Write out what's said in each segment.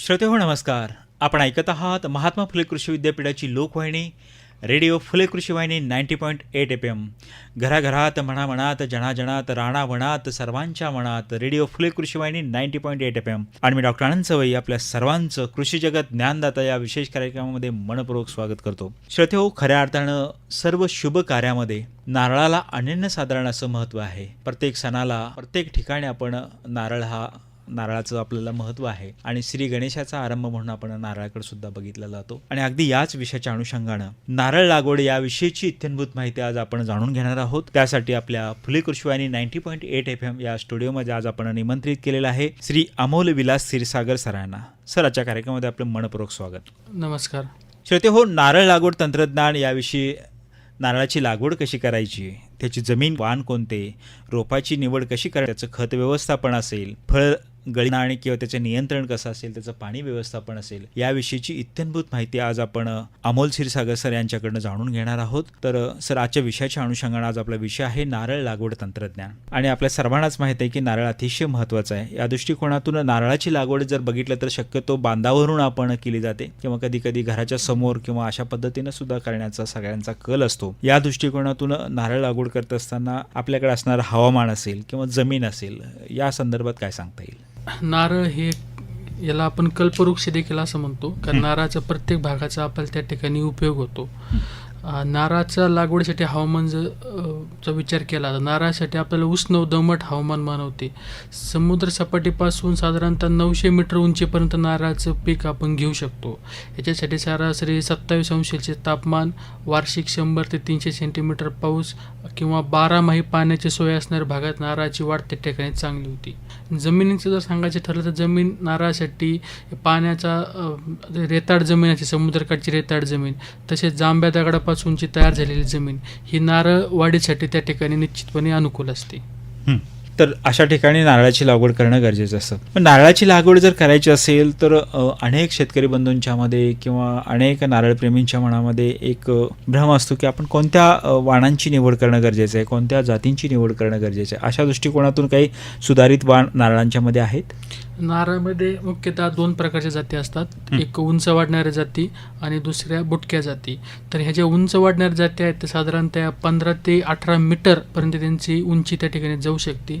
श्रोते हो नमस्कार. आपण ऐकत आहात महात्मा फुले कृषी विद्यापीठाची लोकवाहिनी radio Phule Krishi Vahini ninety point eight FM M घराघरात म्हणा म्हणात जणाजणात राणावणात सर्वांच्या मनात radio Phule Krishi Vahini ninety point eight FM M आणि मी डॉक्टर आनंद सवई आपल्या सर्वांचं कृषी जगत ज्ञानदाता या विशेष कार्यक्रमामध्ये मनपूर्वक स्वागत करतो. श्रोते हो खऱ्या अर्थानं सर्व शुभ कार्यामध्ये नारळाला अनन्यसाधारण असं महत्त्व आहे. प्रत्येक सणाला प्रत्येक ठिकाणी आपण नारळ हा नारळाचं आपल्याला महत्त्व आहे. आणि श्री गणेशाचा आरंभ म्हणून आपण नारळाकडे सुद्धा बघितला जातो. आणि अगदी याच विषयाच्या अनुषंगानं नारळ लागवड याविषयीची इत्यंभूत माहिती आज आपण जाणून घेणार आहोत. त्यासाठी आपल्या Phule Krishivani ninety point eight FM M या स्टुडिओमध्ये आज आपण निमंत्रित केलेलं आहे श्री अमोल विलास क्षीरसागर सरांना. सर आजच्या कार्यक्रमामध्ये आपलं मनपूर्वक स्वागत. नमस्कार. श्रोते हो नारळ लागवड तंत्रज्ञान याविषयी नारळाची लागवड कशी करायची? त्याची जमीन वाण कोणते? रोपाची निवड कशी करायची? त्याचं खत व्यवस्थापन असेल फळ गळणं आणि किंवा त्याचे नियंत्रण कसं असेल त्याचं पाणी व्यवस्थापन असेल याविषयीची इत्यंभूत माहिती आज आपण अमोल क्षीरसागर सर यांच्याकडनं जाणून घेणार आहोत. तर सर आजच्या विषयाच्या अनुषंगानं आज आपला विषय आहे नारळ लागवड तंत्रज्ञान. आणि आपल्या सर्वांनाच माहीत आहे की नारळ अतिशय महत्त्वाचं आहे. या दृष्टिकोनातून नारळाची लागवड जर बघितलं तर शक्यतो बांधावरून आपण केली जाते किंवा कधी कधी घराच्या समोर किंवा अशा पद्धतीनं सुद्धा करण्याचा सगळ्यांचा कल असतो. या दृष्टिकोनातून नारळ लागवड करत असताना आपल्याकडे असणारं हवामान असेल किंवा जमीन असेल या संदर्भात काय सांगता येईल? नारळ हे याला आपण कल्पवृक्ष देखील असं म्हणतो कारण नारळाचा प्रत्येक भागाचा आपल्याला त्या ठिकाणी उपयोग होतो. नारळाच्या लागवडीसाठी हवामान जर चा विचार केला तर नारळासाठी आपल्याला उष्ण दमट हवामान मानवते. समुद्रसपाटीपासून साधारणतः नऊशे मीटर उंचीपर्यंत नारळाचं पीक आपण घेऊ शकतो. याच्यासाठी सरासरी सत्तावीस अंशाचे तापमान वार्षिक शंभर ते तीनशे सेंटीमीटर पाऊस किंवा बारामाही पाण्याची सोय असणाऱ्या भागात नारळाची वाढ त्या ठिकाणी चांगली होती. जमिनीचं जर सांगायचं ठरलं तर जमीन नारळासाठी पाण्याचा रेताड जमीन असते समुद्रकाठची रेताड जमीन. तसेच जांभ्या दगडापासूनची तयार झालेली जमीन ही नारळ वाढीसाठी त्या ठिकाणी निश्चितपणे अनुकूल असते. तर अशा ठिकाणी नारळाची लागवड करणं गरजेचं असतं. पण नारळाची लागवड जर करायची असेल तर अनेक शेतकरी बंधूंच्या मध्ये किंवा अनेक नारळप्रेमींच्या मनामध्ये एक भ्रम असतो की आपण कोणत्या वाणांची निवड करणं गरजेचं आहे कोणत्या जातींची निवड करणं गरजेचं आहे? अशा दृष्टिकोनातून काही सुधारित वाण नारळांच्या मध्ये आहेत? नारळामध्ये मुख्यतः दोन प्रकारच्या जाती असतात. एक उंच वाढणाऱ्या जाती आणि दुसऱ्या बुटक्या जाती. तर ह्या ज्या उंच वाढणाऱ्या जाती आहेत ते साधारणतः पंधरा ते अठरा मीटरपर्यंत त्यांची उंची त्या ठिकाणी जाऊ शकते.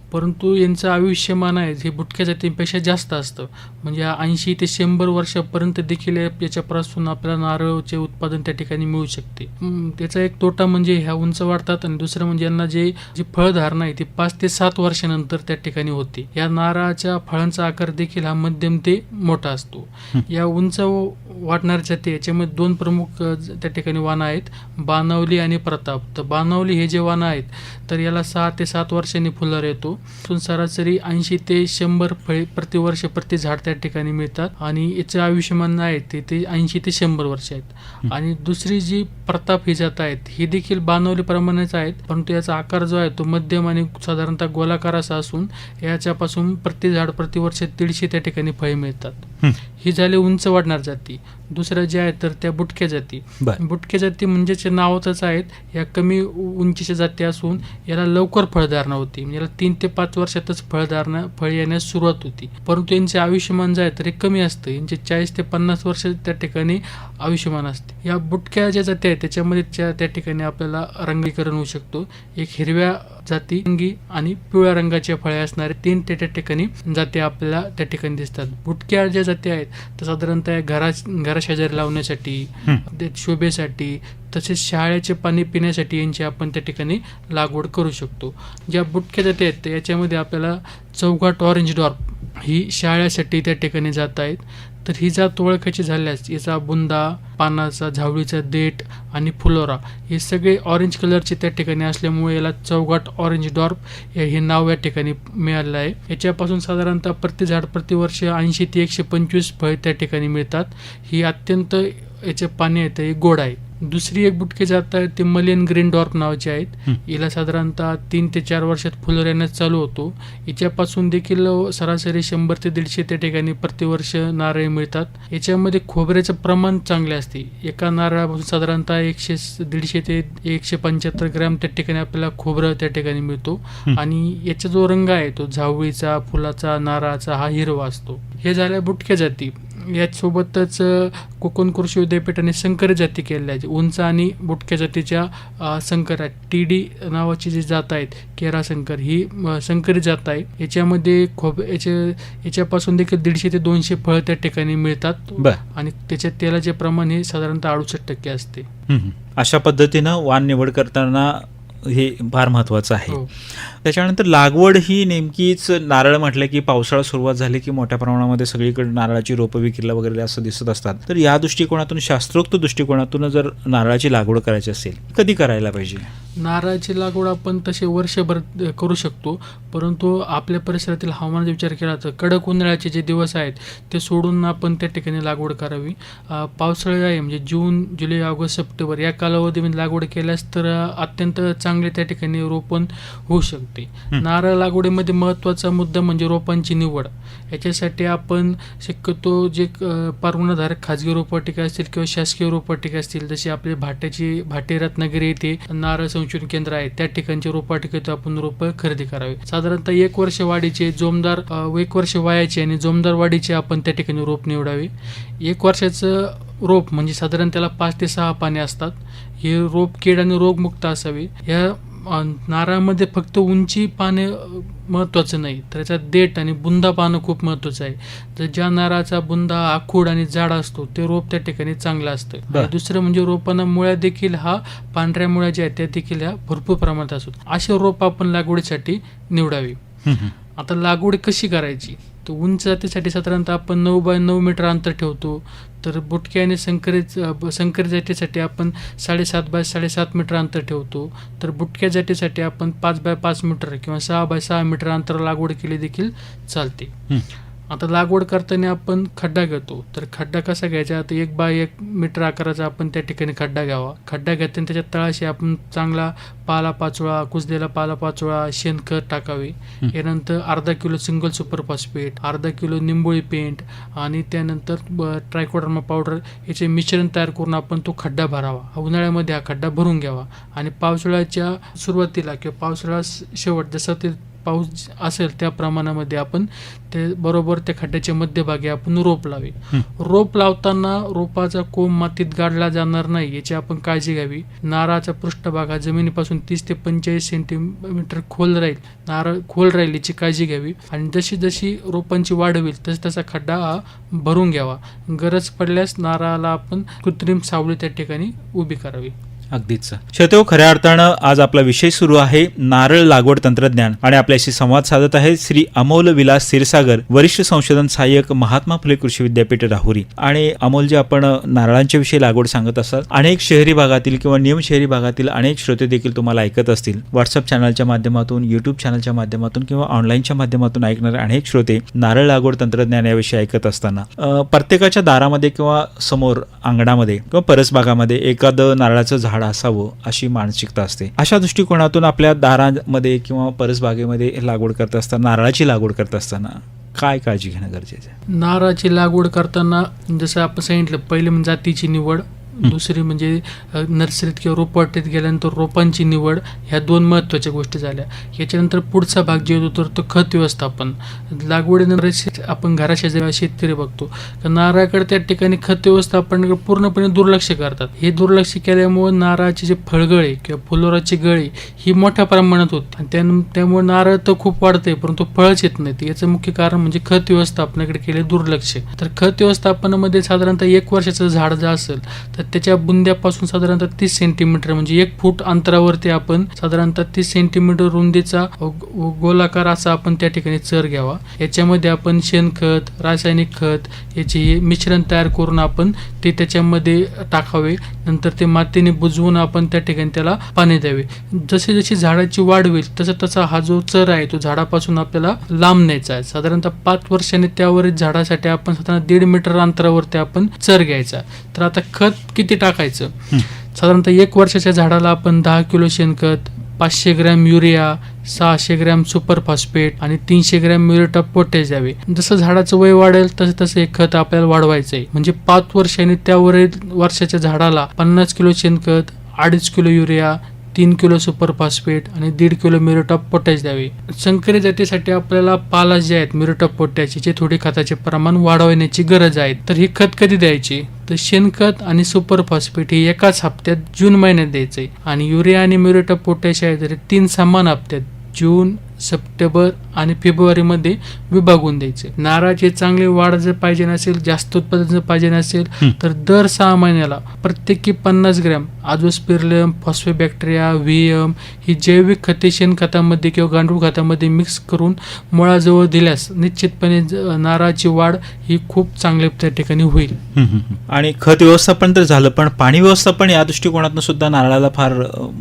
परंतु यांचं आयुष्यमान आहे हे बुटक्या जातींपेक्षा जास्त असतं. म्हणजे ऐंशी ते शंभर वर्षापर्यंत देखील याच्यापासून आपल्याला नारळचे उत्पादन त्या ठिकाणी मिळू शकते. त्याचा एक तोटा म्हणजे ह्या उंच वाढतात आणि दुसरं म्हणजे यांना जे जी फळधारणा आहे ती पाच ते सात वर्षानंतर त्या ठिकाणी होते. या नारळाच्या फळांचा आकार देखील हा मध्यम ते मोठा असतो. या उंच व- वाढणाऱ्या जाती याच्यामध्ये दोन प्रमुख त्या ठिकाणी वाणं आहेत बानावली आणि प्रताप. तर बानावली हे जे वाणं आहेत तर याला सहा ते सात वर्षांनी फुलार येतो. सरासरी ऐंशी ते शंभर फळे प्रतिवर्ष प्रति झाड त्या ठिकाणी मिळतात. आणि याचे आयुष्यमान आहे ते ते ऐंशी ते शंभर वर्ष आहेत. आणि दुसरी जी प्रताप ही जात आहेत ही देखील बानवलीप्रमाणेच आहेत. परंतु याचा आकार जो आहे तो मध्यम आणि साधारणतः गोलाकार असा असून याच्यापासून प्रति झाड प्रतिवर्ष दीडशे त्या ठिकाणी फळे मिळतात. ही झाली उंच वाढणार जाती. दुसऱ्या ज्या आहेत तर त्या बुटक्या जाती. बुटक्या जाती म्हणजेच नावातच आहेत या कमी उंचीच्या जाती असून याला लवकर फळधारणा होती म्हणजे याला तीन ते पाच वर्षातच फळधारणा फळ येण्यास सुरुवात होती. परंतु यांचे आयुष्यमान जे आहे तर हे कमी असतं. यांचे चाळीस ते पन्नास वर्ष त्या ठिकाणी आयुष्यमान असते. या बुटक्या ज्या जाती आहेत त्याच्यामध्ये त्या त्या ठिकाणी आपल्याला रंगीकरण होऊ शकतो. एक हिरव्या जाती रंगी आणि पिवळ्या रंगाच्या फळे असणारे तीन ते त्या ठिकाणी जाती आपल्याला त्या ठिकाणी दिसतात. बुटक्या ज्या जाती आहेत तर साधारणतः घरा घराशेजारी लावण्यासाठी शोभेसाठी तसेच शाळेचे पाणी पिण्यासाठी यांची आपण त्या ठिकाणी लागवड करू शकतो. ज्या बुटक्या जाती आहेत याच्यामध्ये आपल्याला चौघाट ऑरेंज डॉर्प ही शाळेसाठी त्या ठिकाणी जात आहेत. तर ही जात ओळखायची झाल्यास याचा बुंदा पानाचा झावळीचा देठ आणि फुलोरा. हे सगळे ऑरेंज कलरचे त्या ठिकाणी असल्यामुळे याला चौघाट ऑरेंज डॉर्प हे नाव या ठिकाणी मिळालं आहे. याच्यापासून साधारणतः प्रति झाड प्रतिवर्ष ऐंशी ते एकशे पंचवीस फळे त्या ठिकाणी मिळतात. ही अत्यंत याचे पाणी आहे ते गोड आहे. दुसरी एक बुटके जात आहेत ते मलियन ग्रीन डॉर्क नावाचे आहेत. हिला साधारणतः तीन ते चार वर्षात फुलं येण्यास चालू होतो. हिच्यापासून देखील सरासरी शंभर ते दीडशे त्या ठिकाणी प्रतिवर्ष नारळ मिळतात. याच्यामध्ये खोबऱ्याचं प्रमाण चांगले असते. एका नारळापासून साधारणतः एकशे दीडशे ते एकशे पंच्याहत्तर ग्रॅम त्या ठिकाणी आपल्याला खोबरं त्या ठिकाणी मिळतो. आणि याचा जो रंग आहे तो झावळीचा फुलाचा नारळाचा हा हिरवा असतो. हे झाल्या बुटक्या जाती. याचसोबतच कोकण कृषी विद्यापीठाने संकर जाती केलेल्या आहेत. उंच आणि बुटक्या जातीच्या संकर आहेत. टी डी नावाची जी जात आहेत केरा संकर ही अ, संकरित जात आहे. याच्यामध्ये खोब याच्या याच्यापासून देखील दीडशे ते दोनशे फळं त्या ठिकाणी मिळतात. आणि त्याच्यात तेलाचे प्रमाण हे साधारणतः अडुसष्ट टक्के असते. अशा पद्धतीनं वाण निवड करताना हे फार महत्वाचं आहे. हो. त्याच्यानंतर लागवड ही नेमकीच नारळ म्हटलं की पावसाळा सुरुवात झाली की मोठ्या प्रमाणामध्ये सगळीकडे नारळाची रोपं विक्रीला वगैरे असं दिसत असतात. तर या दृष्टिकोनातून शास्त्रोक्त दृष्टिकोनातून जर नारळाची लागवड करायची असेल कधी करायला पाहिजे? नारळाची लागवड आपण तसे वर्षभर करू शकतो परंतु आपल्या परिसरातील हवामानाचा विचार केला तर कडक उन्हाळ्याचे जे दिवस आहेत ते सोडून आपण त्या ठिकाणी लागवड करावी. पावसाळा आहे म्हणजे जून जुलै ऑगस्ट सप्टेंबर या कालावधीमध्ये लागवड केल्यास तर अत्यंत चांगले त्या ठिकाणी रोपण होऊ शकते. नारळ लागवडीमध्ये महत्त्वाचा मुद्दा म्हणजे रोपांची निवड. याच्यासाठी आपण शक्यतो जे परवानाधारक खाजगी रोपवाटिका असतील किंवा शासकीय रोपवाटिका असतील जशी आपली भाट्याची भाटे रत्नागिरी येथे नारळ संशोधन केंद्र आहे त्या ठिकाणचे रोपवाटिकेतून आपण रोपं खरेदी करावी. साधारणतः एक वर्ष वाढीचे जोमदार एक वर्ष वयाचे आणि जोमदार वाढीचे आपण त्या ठिकाणी रोप निवडावे. एक वर्षाचं रोप म्हणजे साधारण त्याला पाच ते सहा पाने असतात. हे रोप कीड आणि रोगमुक्त असावे. या नारळामध्ये फक्त उंची पाने महत्त्वाचं नाही. तर त्याच्यात देठ आणि बुंदा पानं खूप महत्त्वाचं आहे. तर ज्या नारळाचा बुंदा आखूड आणि जाड असतो ते रोप त्या ठिकाणी चांगलं असतं. दुसरं म्हणजे रोपांना मुळ्या देखील हा पांढऱ्या मुळ्या ज्या आहेत त्या देखील ह्या भरपूर प्रमाणात असतात. असे रोप आपण लागवडीसाठी निवडावी. आता लागवड कशी करायची? तर उंच जातीसाठी साधारणतः आपण नऊ बाय नऊ मीटर अंतर ठेवतो. तर बुटके आणि संकरित संकरित जातीसाठी आपण साडेसात बाय साडेसात मीटर अंतर ठेवतो. तर बुटक्या जातीसाठी आपण पाच बाय पाच मीटर किंवा सहा बाय सहा मीटर अंतर लागवड केली देखील चालते. आता लागवड करताना आपण खड्डा घेतो. तर खड्डा कसा घ्यायचा? आता एक बाय एक मीटर आकाराचा आपण त्या ठिकाणी खड्डा घ्यावा. खड्डा घेताना त्याच्या तळाशी आपण चांगला पाला पाचोळा कुजलेला पाला पाचोळा शेणखत टाकावे. यानंतर अर्धा किलो सिंगल सुपर फॉस्फेट अर्धा किलो निंबोळी पेंट आणि त्यानंतर ट्रायकोडर्मा पावडर याचे मिश्रण तयार करून आपण तो खड्डा भरावा. उन्हाळ्यामध्ये हा खड्डा भरून घ्यावा. आणि पावसाळ्याच्या सुरुवातीला किंवा पावसाळा शेवट जसं ते पाऊस असेल त्या प्रमाणामध्ये आपण ते बरोबर त्या खड्ड्याच्या मध्यभागी आपण रोप लावे. रोप लावताना रोपाचा कोंब मातीत गाडला जाणार नाही याची आपण काळजी घ्यावी. नारळाचा पृष्ठभाग हा जमिनीपासून तीस ते पंचेचाळीस सेंटीमीटर खोल राहील नारळ खोल राहील याची काळजी घ्यावी. आणि जशी जशी रोपांची वाढ होईल तस तसा खड्डा हा भरून घ्यावा. गरज पडल्यास नारळाला आपण कृत्रिम सावली त्या ठिकाणी उभी करावी. अगदीच श्रोतेहो खऱ्या अर्थानं आज आपला विषय सुरू आहे नारळ लागवड तंत्रज्ञान आणि आपल्याशी संवाद साधत आहे श्री अमोल विलास क्षीरसागर वरिष्ठ संशोधन सहाय्यक महात्मा फुले कृषी विद्यापीठ राहुरी. आणि अमोल जे आपण नारळांच्या विषयी लागवड सांगत असाल अनेक शहरी भागातील किंवा नियम शहरी भागातील अनेक श्रोते देखील तुम्हाला ऐकत असतील. व्हॉट्सअप चॅनलच्या माध्यमातून युट्यूब चॅनलच्या माध्यमातून किंवा ऑनलाईनच्या माध्यमातून ऐकणारे अनेक श्रोते नारळ लागवड तंत्रज्ञान याविषयी ऐकत असताना प्रत्येकाच्या दारामध्ये किंवा समोर अंगणामध्ये किंवा परसबागामध्ये एखादं नारळाचं झाड असावं अशी मानसिकता असते. अशा दृष्टिकोनातून आपल्या दारामध्ये किंवा परसबागेमध्ये लागवड करत असताना नारळाची लागवड करत असताना काय काळजी घेणं गरजेचं आहे? नारळाची लागवड करताना जसं आपण सांगितलं पहिले म्हणजे जातीची निवड दुसरी म्हणजे नर्सरीत किंवा रोपवाटीत गेल्यानंतर रोपांची निवड ह्या दोन महत्त्वाच्या गोष्टी झाल्या. याच्यानंतर पुढचा भाग जे येतो तर तो खत व्यवस्थापन. लागवडीनंतर आपण घराशेजारी शेतकरी बघतो. तर नारळाकडे त्या ठिकाणी खत व्यवस्थापन पूर्णपणे दुर्लक्ष करतात. हे दुर्लक्ष केल्यामुळे नारळाची जे फळगळे किंवा फुलोराची गळी ही मोठ्या प्रमाणात होते. आणि त्यामुळे नारळ तर खूप वाढते परंतु फळच येत नाहीत. याचं मुख्य कारण म्हणजे खत व्यवस्थापनाकडे केले दुर्लक्ष. तर खत व्यवस्थापनामध्ये साधारणतः एक वर्षाचं झाड जर असेल तर त्याच्या बुंद्यापासून साधारणतः तीस सेंटीमीटर म्हणजे एक फूट अंतरावरती आपण साधारणतः तीस सेंटीमीटर रुंदीचा गोलाकार असा आपण त्या ठिकाणी चर घ्यावा. याच्यामध्ये आपण शेणखत रासायनिक खत याचे हे मिश्रण तयार करून आपण ते त्याच्यामध्ये टाकावे. नंतर ते मातीने बुजवून आपण त्या ठिकाणी त्याला पाणी द्यावे. जशी जशी झाडाची वाढ होईल तसा तसा हा जो चर आहे तो झाडापासून आपल्याला लांब न्यायचा आहे. साधारणतः पाच वर्षाने त्यावरील झाडासाठी आपण साधारण दीड मीटर अंतरावरती आपण चर घ्यायचा. तर आता खत किती टाकायचं? साधारणतः एक वर्षाच्या झाडाला आपण दहा किलो शेणखत पाचशे ग्रॅम युरिया सहाशे ग्रॅम सुपर फॉस्फेट आणि तीनशे ग्रॅम म्युरेट ऑफ पोटॅश द्यावे. जसं झाडाचं वय वाढेल तसं तसं हे खत आपल्याला वाढवायचं आहे म्हणजे पाच वर्षांनी त्यावरील वर्षाच्या झाडाला पन्नास किलो शेणखत अडीच किलो युरिया तीन किलो सुपर फॉस्फेट आणि दीड किलो म्युरेट ऑफ पोटॅश द्यावे. संकरित जातीसाठी आपल्याला पाला जे आहेत म्युरेट ऑफ पोटॅश याचे थोडी खताचे प्रमाण वाढवण्याची गरज आहे. तर हे खत कधी द्यायचे? तर शेणखत आणि सुपर फॉस्फेट हे एकाच हप्त्यात जून महिन्यात द्यायचे. आणि युरिया आणि म्युरेट ऑफ पोटॅश आहे तर तीन समान हप्त्यात जून सप्टेंबर आणि फेब्रुवारीमध्ये विभागून द्यायचे नारळाची चांगली वाढ जर पाहिजे नसेल जास्त उत्पादन जर पाहिजे नसेल. तर दर सहा महिन्याला प्रत्येकी पन्नास ग्रॅम आजोस्पिरलम फॉस्फोबॅक्टेरिया व्हीएम ही जैविक खते शेणखतामध्ये किंवा गांडूळ खतामध्ये मिक्स करून मुळाजवळ दिल्यास निश्चितपणे नारळाची वाढ ही खूप चांगल्या त्या ठिकाणी होईल. आणि खत व्यवस्थापन तर झालं पण पाणी व्यवस्थापन या दृष्टिकोनातून सुद्धा नारळाला फार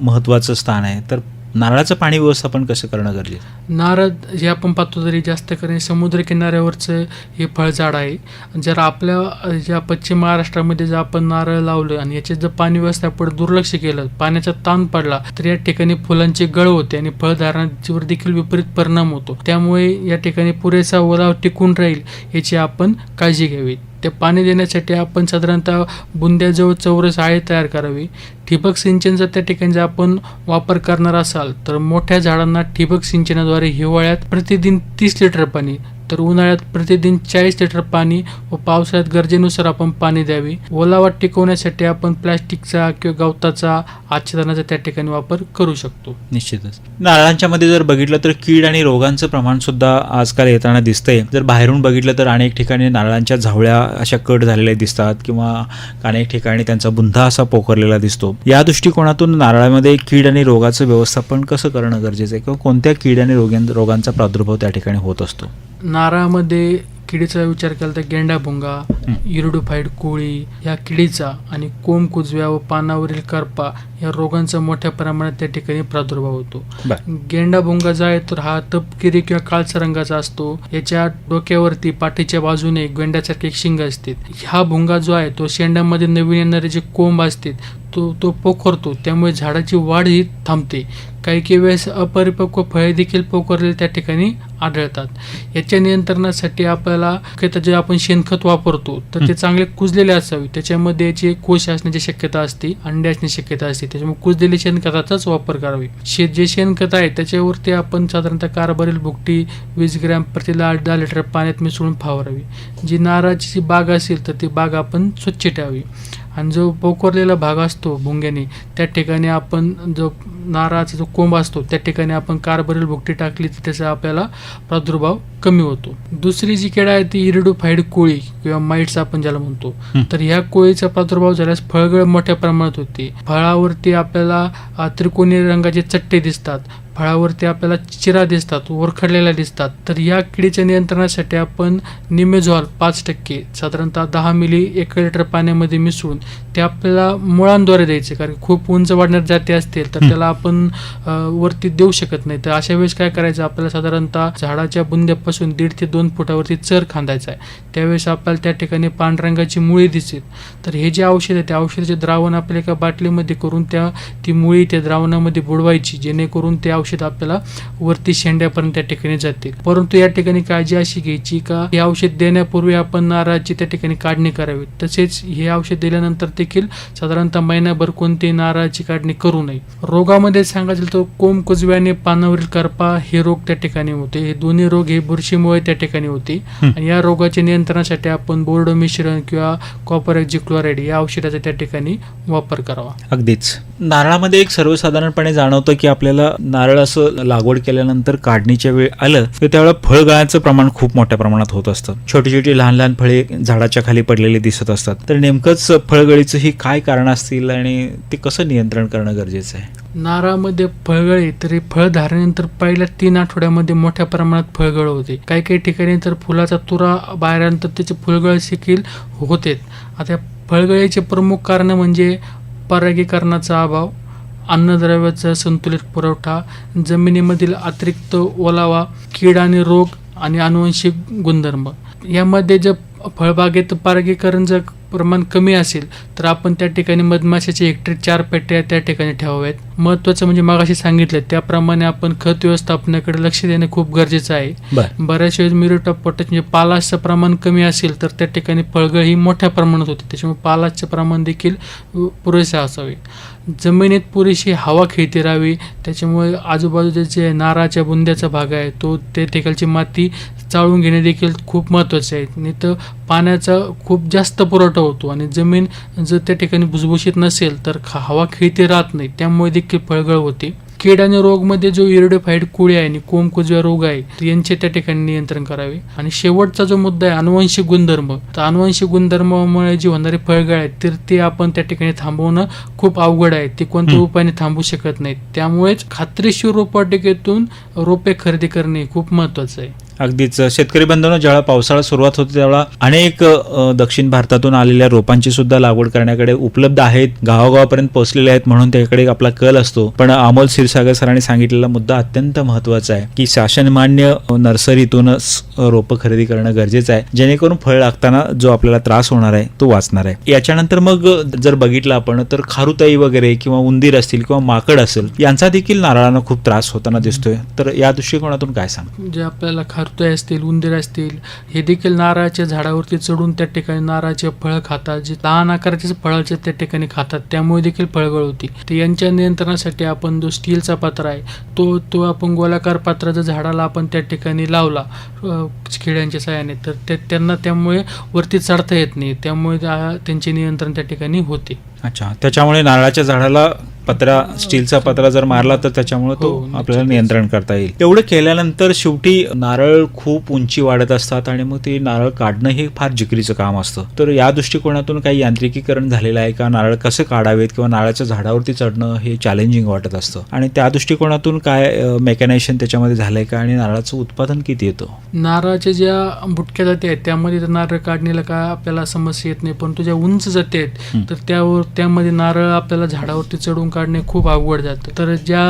महत्वाचं स्थान आहे तर नारळाचं पाणी व्यवस्थापन कसं करणं गरजेचं नारळ हे आपण पाहतो तरी जास्त करून समुद्र किनाऱ्यावरचं हे फळझाड आहे. जर आपल्या ज्या पश्चिम महाराष्ट्रामध्ये जर आपण नारळ लावलं आणि याचे जर पाणी व्यवस्थापन दुर्लक्ष केलं पाण्याचा ताण पडला तर या ठिकाणी फुलांची गळ होते आणि फळधारणावर देखील विपरीत परिणाम होतो. त्यामुळे या ठिकाणी पुरेसा ओलाव टिकून राहील याची आपण काळजी घ्यावी. ते पाणी देण्यासाठी आपण साधारणतः बुंद्याजवळ चौरस आळे तयार करावी. ठिबक सिंचनचा त्या ठिकाणी जर आपण वापर करणार असाल तर मोठ्या झाडांना ठिबक सिंचनाद्वारे हिवाळ्यात प्रतिदिन तीस लिटर पाणी तर उन्हाळ्यात प्रतिदिन चाळीस लिटर पाणी व पावसाळ्यात गरजेनुसार आपण पाणी द्यावी. ओलावा टिकवण्यासाठी आपण प्लॅस्टिकचा किंवा गवताचा आच्छादनाचा त्या ठिकाणी वापर करू शकतो. निश्चितच. नारळांच्या मध्ये जर बघितलं तर कीड आणि रोगांचं प्रमाण सुद्धा आजकाल येताना दिसतंय. जर बाहेरून बघितलं तर अनेक ठिकाणी नारळांच्या झावळ्या अशा कट झालेल्या दिसतात किंवा अनेक ठिकाणी त्यांचा बुंधा असा पोखरलेला दिसतो. या दृष्टिकोनातून नारळामध्ये कीड आणि रोगाचं व्यवस्थापन कसं करणं गरजेचं आहे? किंवा कोणत्या कीड आणि रोगांचा प्रादुर्भाव त्या ठिकाणी होत असतो? नारळामध्ये किडीचा विचार केला तर गेंडाभुंगा इरिडोफाईड कोळी या किडीचा आणि कोंब कुजव्या व पानावरील करपा या रोगांचा मोठ्या प्रमाणात त्या ठिकाणी प्रादुर्भाव होतो. गेंडाभुंगा जो आहे तर हा तपकिरी किंवा काळसर रंगाचा असतो. याच्या डोक्यावरती पाठीच्या बाजूने गेंड्यासारखे एक शिंग असते. हा भुंगा जो आहे तो शेंड्यामध्ये नवीन येणारे जे कोंब असते तो तो पोखरतो. त्यामुळे झाडाची वाढ ही थांबते. काही काही वेळेस अपरिपक्व फळे देखील पोखरलेले त्या ठिकाणी आढळतात. याच्या नियंत्रणासाठी आपल्याला जे आपण शेणखत वापरतो तर ते चांगले कुजलेले असावे. त्याच्यामध्ये याची कोश असण्याची शक्यता असते अंडे असण्याची शक्यता असते. त्याच्यामुळे कुजलेले शेणखताचाच वापर करावे. शे जे शेणखत आहे त्याच्यावरती आपण साधारणतः कारभारील भुकटी वीस ग्रॅम प्रति दहा लिटर पाण्यात मिसळून फावरावी. जी नारळाची बाग असेल तर ती बाग आपण स्वच्छ ठेवावी. आणि जो पोखरलेला भाग असतो भुंग्याने त्या ठिकाणी आपण जो नारळाचा जो कोंब असतो त्या ठिकाणी आपण कारभरील भुकटी टाकली तर त्याचा आपल्याला प्रादुर्भाव कमी होतो. दुसरी जी किडा आहे ती इरिडोफाईड कोळी किंवा माइट्स आपण ज्याला म्हणतो. तर ह्या कोळीचा प्रादुर्भाव झाल्यास फळगळ मोठ्या प्रमाणात होते. फळावरती आपल्याला त्रिकोणी रंगाचे चट्टे दिसतात. फळावरती आपल्याला चिरा दिसतात वरखडलेल्या दिसतात. तर या किडीच्या नियंत्रणासाठी आपण निमेझॉल पाच टक्के साधारणतः दहा मिली एक लिटर पाण्यामध्ये मिसळून ते आपल्याला मुळांद्वारे द्यायचे. कारण खूप उंच वाढणाऱ्या जाती असतील तर. त्याला आपण वरती देऊ शकत नाही. तर अशा वेळेस काय करायचं? आपल्याला साधारणतः झाडाच्या बुंद्यापासून दीड ते दोन फुटावरती चर खांदायचा आहे. त्यावेळेस आपल्याला त्या ठिकाणी पांढरंगाची मुळी दिसेल. तर हे जे औषध आहे त्या औषधाचे द्रावण आपल्या एका बाटलीमध्ये करून त्या ती मुळी त्या द्रावणामध्ये बुडवायची जेणेकरून ते औषध आपल्याला वरती शेंड्यापर्यंत त्या ठिकाणी जातील. परंतु या ठिकाणी काळजी अशी घ्यायची का? हे औषध देण्यापूर्वी आपण नारळाची त्या ठिकाणी काढणी करावी. तसेच हे औषध दिल्यानंतर देखील साधारणतः महिनाभर कोणतीही नारळाची काढणी करू नये. रोगामध्ये सांगायचं तर कोंब कुजव्याने पानावरील करपा हे रोग त्या ठिकाणी होते. हे दोन्ही रोग हे बुरशीमुळे त्या ठिकाणी होते. आणि या रोगाच्या नियंत्रणासाठी आपण बोर्डो मिश्रण किंवा कॉपर क्लोराईड या औषधाचा त्या ठिकाणी वापर करावा. अगदीच. नारळामध्ये एक सर्वसाधारणपणे जाणवतं की आपल्याला नारळ असं लागवड केल्यानंतर काढणीच्या वेळ आलं तर त्यावेळेला फळगळाचं प्रमाण खूप मोठ्या प्रमाणात होत असतं. छोटी छोटी लहान लहान फळे झाडाच्या खाली पडलेली दिसत असतात. तर नेमकंच फळगळीचं ही काय कारण असतील आणि ते कसं नियंत्रण करणं गरजेचं आहे? नारळामध्ये फळगळे तरी फळ धारणेनंतर पहिल्या तीन आठवड्यामध्ये मोठ्या प्रमाणात फळगळ होते. काही काही ठिकाणी तर फुलाचा तुरा बाहेर आल्यानंतर त्याचे फुलगळ शिकील होते आता फळगळीचे प्रमुख कारण म्हणजे परागीकरणाचा अभाव अन्नद्रव्याचा संतुलित पुरवठा जमिनीमधील अतिरिक्त ओलावा कीड आणि रोग आणि अनुवंशिक गुणधर्म. यामध्ये जर फळबागेत परागीकरण जर प्रमाण कमी असेल तर आपण त्या ठिकाणी मधमाशाचे हेक्टरी चार पेट्या त्या ठिकाणी ठेवाव्यात. महत्त्वाचं म्हणजे मागाशी सांगितलं त्याप्रमाणे आपण खत व्यवस्थापनाकडे लक्ष देणे खूप गरजेचं आहे. बऱ्याच वेळेस म्युरेट ऑफ पोटॅश म्हणजे पालाशचं प्रमाण कमी असेल तर त्या ठिकाणी फळगळ ही मोठ्या प्रमाणात होते. त्याच्यामुळे पालाशचं प्रमाण देखील पुरेसे असावे. जमिनीत पुरेशी हवा खेळती राहावी. त्याच्यामुळे आजूबाजूचे जे नारळाच्या बुंद्याचा भाग आहे तो त्या ठिकाणची माती चाळून घेणे देखील खूप महत्त्वाचे आहे. नाही तर पाण्याचा खूप जास्त पुरवठा होतो आणि जमीन जर त्या ठिकाणी भुसभुशीत नसेल तर हवा खेळती राहत नाही. त्यामुळे देखील फळगळ होते. कीड आणि रोगमध्ये जो इरिडोफाईड कुळी आहे आणि कोंब कुजव्या रोग आहे यांचे त्या ठिकाणी नियंत्रण करावे. आणि शेवटचा जो मुद्दा आहे अनुवंशिक गुणधर्म. तर अनुवंशिक गुणधर्मामुळे जी होणारी फळगळ आहेत तर ते आपण त्या ठिकाणी थांबवणं खूप अवघड आहे. ते कोणत्या. उपायाने थांबू शकत नाहीत. त्यामुळेच खात्रीशीर रोपवाटिकेतून रोपे खरेदी करणे खूप महत्वाचं आहे. अगदीच. शेतकरी बंधनं जेव्हा पावसाळा सुरुवात होते तेव्हा अनेक दक्षिण भारतातून आलेल्या रोपांची सुद्धा लागवड करण्याकडे उपलब्ध आहेत. गावागावापर्यंत पोहोचलेले आहेत म्हणून त्याकडे आपला कल असतो. पण अमोल क्षीरसागर सरांनी सांगितलेला मुद्दा अत्यंत महत्त्वाचा आहे की शासनमान्य नर्सरीतूनच रोपं खरेदी करणं गरजेचं आहे. जेणेकरून फळ लागताना जो आपल्याला त्रास होणार आहे तो वाचणार आहे. याच्यानंतर मग जर बघितलं आपण तर खारुताई वगैरे किंवा उंदीर असतील किंवा माकड असेल यांचा देखील नारळांना खूप त्रास होताना दिसतोय. तर या दृष्टिकोनातून काय सांग जे आपल्याला खारुताई असतील उंदीर असतील हे देखील नारळाच्या झाडावरती चढून त्या ठिकाणी नारळाचे फळं खातात जे लहान आकाराचे फळाचे त्या ठिकाणी खातात त्यामुळे देखील फळगळ होती. तर यांच्या नियंत्रणासाठी आपण जो स्टीलचा पात्र आहे तो तो आपण गोलाकार पात्राच्या झाडाला आपण त्या ठिकाणी लावला अ, सहाय्याने तर ते त्यांना त्यामुळे वरती चढता येत नाही त्यामुळे त्या- त्यांचे नियंत्रण त्या ठिकाणी होते. अच्छा त्याच्यामुळे नारळाच्या झाडाला पत्रा स्टीलचा पत्रा जर मारला तर त्याच्यामुळे तो हो. आपल्याला नियंत्रण करता येईल. एवढं केल्यानंतर शेवटी नारळ खूप उंची वाढत असतात आणि मग ते नारळ काढणं हे फार जिकरीचं काम असतं. तर या दृष्टिकोनातून काही यांत्रिकीकरण झालेलं आहे का? नारळ कसे काढावेत किंवा नारळाच्या झाडावरती चढणं हे चॅलेंजिंग वाटत असतं. आणि त्या दृष्टिकोनातून काय मेकॅनायझेशन त्याच्यामध्ये झालंय का आणि नारळाचं उत्पादन किती येतं? नारळाच्या ज्या बुटक्या जाती आहेत त्यामध्ये तर नारळ काढणीला काय आपल्याला समस्या येत नाही परंतु ज्या उंच जाती आहेत हं. तर त्यावर त्यामध्ये नारळ आपल्याला झाडावरती चढून काढणे खूप अवघड जातं. तर ज्या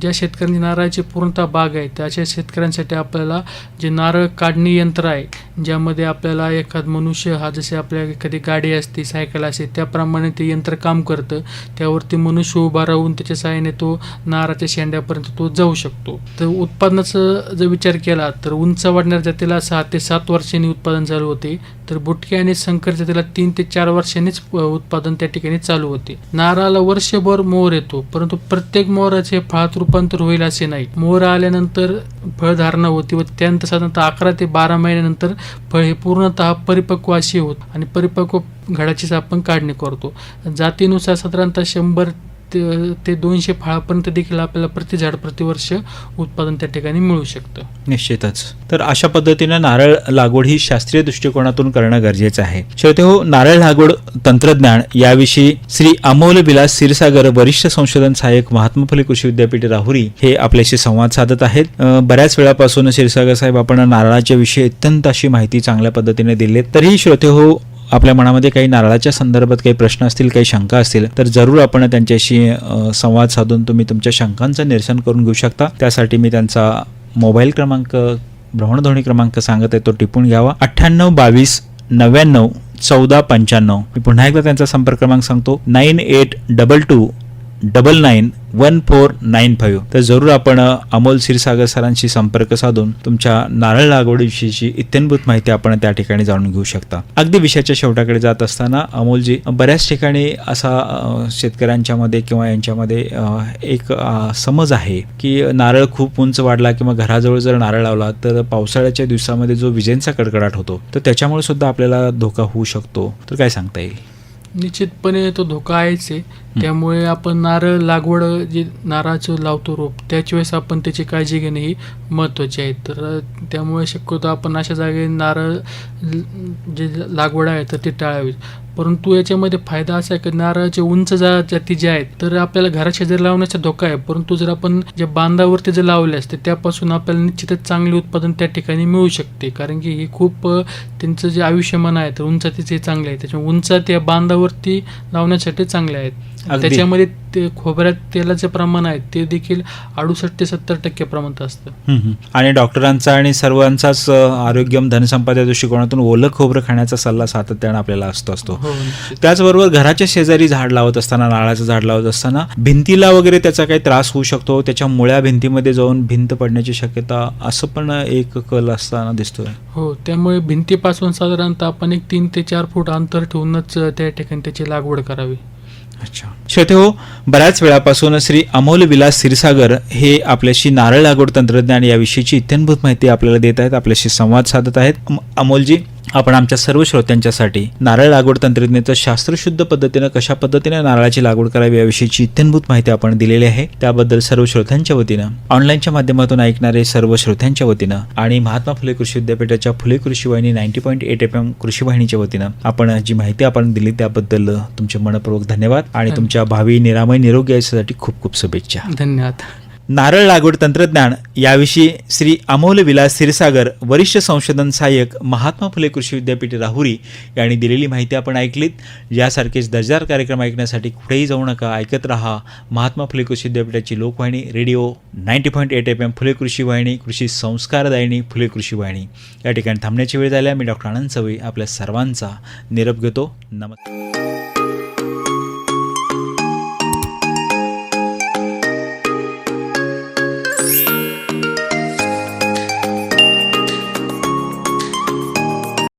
ज्या शेतकऱ्यांची नारळाची पूर्णतः बाग आहे त्याच्या शेतकऱ्यांसाठी आपल्याला जे नारळ काढणी यंत्र आहे ज्यामध्ये आपल्याला एखाद मनुष्य हा जसे आपल्या एखादी गाडी असते सायकल असते त्याप्रमाणे ते यंत्र काम करतं. त्यावरती मनुष्य उभा राहून त्याच्या सहाय्याने तो नारळाच्या शेंड्यापर्यंत तो जाऊ शकतो. तर उत्पादनाचा जर विचार केला तर उंच वाढणाऱ्या जातीला सहा ते सात वर्षांनी उत्पादन चालू होते. तर बुटके आणि संकर त्याला तीन ते चार वर्षांनीच उत्पादन त्या ठिकाणी चालू होते. नारळाला वर्षभर मोहर येतो परंतु प्रत्येक मोहराचे फळात रूपांतर होईल असे नाही. मोहर आल्यानंतर फळधारणा होती व त्यानंतर साधारणतः अकरा ते बारा महिन्यानंतर फळ हे पूर्णतः परिपक्व अशी होत आणि परिपक्व घडाचीच आपण काढणी करतो. जातीनुसार साधारणतः शंभर ते ते दोनशे फळापर्यंत देखील आपल्याला प्रति झाड प्रतिवर्ष उत्पादन त्या ठिकाणी मिळू शकतं. निश्चितच. तर अशा पद्धतीनं नारळ लागवड ही शास्त्रीय दृष्टिकोनातून करणं गरजेचं आहे. श्रोते हो नारळ लागवड तंत्रज्ञान याविषयी श्री अमोल विलास क्षीरसागर वरिष्ठ संशोधन सहाय्यक महात्मा फुले कृषी विद्यापीठ राहुरी हे आपल्याशी संवाद साधत आहेत. बऱ्याच वेळापासून क्षीरसागर साहेब आपण नारळाच्या विषयी अत्यंत अशी माहिती चांगल्या पद्धतीने दिली तरीही श्रोते हो आपल्या मनामध्ये काही नारळाच्या संदर्भात काही प्रश्न असतील काही शंका असतील तर जरूर आपण त्यांच्याशी संवाद साधून तुम्ही तुमच्या शंकांचं निरसन करून घेऊ शकता. त्यासाठी मी त्यांचा मोबाईल क्रमांक भ्रमणध्वनी क्रमांक सांगत आहे तो टिपून घ्यावा. अठ्ठ्याण्णव बावीस नव्याण्णव चौदा पंच्याण्णव. मी पुन्हा एकदा त्यांचा संपर्क क्रमांक सांगतो. Nine eight double two double nine one four nine five. तर जरूर आपण अमोल क्षीरसागर सरांशी संपर्क साधून तुमच्या नारळ लागवडीविषयीची इत्यंभूत माहिती आपण त्या ठिकाणी जाणून घेऊ शकता. अगदी विषयाच्या शेवटाकडे जात असताना अमोलजी बऱ्याच ठिकाणी असा शेतकऱ्यांच्या मध्ये किंवा यांच्यामध्ये एक समज आहे की नारळ खूप उंच वाढला किंवा घराजवळ जर नारळ लावला तर पावसाळ्याच्या दिवसामध्ये जो विजेंचा कडकडाट होतो तर त्याच्यामुळे सुद्धा आपल्याला धोका होऊ शकतो. तर काय सांगता येईल? निश्चितपणे तो धोका आहेच आहे. त्यामुळे आपण नारळ लागवड जे नारळाचं लावतो रोप त्याच्या वेळेस आपण त्याची काळजी घेणे ही महत्त्वाची आहे. तर त्यामुळे शक्यतो आपण अशा जागे नारळ जे लागवड आहे तर ती टाळावी परंतु याच्यामध्ये फायदा असा आहे की नारळाचे उंच जा जाती जे आहेत तर आपल्याला घराशेजारी लावण्याचा धोका आहे. परंतु जर आपण ज्या बांधावरती जर लावले असते त्यापासून आपल्याला निश्चितच चांगले उत्पादन त्या ठिकाणी मिळू शकते. कारण की हे खूप त्यांचं जे आयुष्यमान आहे तर उंचातीचे चांगले आहे. त्याच्यामुळे उंचात या बांधावरती लावण्यासाठी चांगले आहेत. अगदी. त्याच्यामध्ये ते खोबऱ्यात तेलाचं प्रमाण आहे ते देखील अडुसष्ट ते सत्तर टक्के प्रमाणात असतं. आणि डॉक्टरांचा आणि सर्वांचाच अ, आरोग्यम धनसंपदा दृष्टिकोनातून ओलं खोबरं खाण्याचा सल्ला सातत्यानं आपल्याला असतो असतो हो निश्चित. त्याचबरोबर घराच्या शेजारी झाड लावत असताना नारळाचं झाड लावत असताना भिंतीला वगैरे त्याचा काही त्रास होऊ शकतो त्याच्या मुळ्या भिंतीमध्ये जाऊन भिंत पडण्याची शक्यता असं पण एक कल असताना दिसतोय हो त्यामुळे भिंतीपासून साधारणतः आपण एक तीन ते चार फूट अंतर ठेवूनच त्या ठिकाणी त्याची लागवड करावी अच्छा. श्रोते हो बऱ्याच वेळापासून श्री अमोल विलास क्षीरसागर हे आपल्याशी नारळ लागवड तंत्रज्ञान याविषयीची इत्यंभूत माहिती आपल्याला देत आहेत आपल्याशी संवाद साधत आहेत. अमोलजी आपण आमच्या सर्व श्रोत्यांच्यासाठी नारळ लागवड तंत्रज्ञानाचं शास्त्रशुद्ध पद्धतीनं कशा पद्धतीने नारळाची लागवड करावी याविषयीची इत्यंभूत माहिती आपण दिलेली आहे. त्याबद्दल सर्व श्रोत्यांच्या वतीनं ऑनलाईनच्या माध्यमातून ऐकणारे सर्व श्रोत्यांच्या वतीनं आणि महात्मा फुले कृषी विद्यापीठाच्या Phule Krishi Vahini ninety point eight FM M कृषी वाहिनीच्या वतीनं आपण जी माहिती आपण दिली त्याबद्दल तुमचे मनपूर्वक धन्यवाद आणि तुमच्या भावी निरामय निरोगी आयुष्यासाठी खूप खूप शुभेच्छा. धन्यवाद. नारळ लागवड तंत्रज्ञान याविषयी श्री अमोल विलास क्षीरसागर वरिष्ठ संशोधन सहाय्यक महात्मा फुले कृषी विद्यापीठ राहुरी यांनी दिलेली माहिती आपण ऐकलीत. यासारखेच दर्जेदार कार्यक्रम ऐकण्यासाठी कुठेही जाऊ नका ऐकत रहा महात्मा फुले कृषी विद्यापीठाची लोकवाहिनी radio ninety point eight F M Phule कृषी वाहिनी कृषी संस्कारदायिनी फुले कृषी वाहिनी. या ठिकाणी थांबण्याची वेळ झाली मी डॉक्टर आनंद सवई आपल्या सर्वांचा निरोप घेतो. नमस्कार.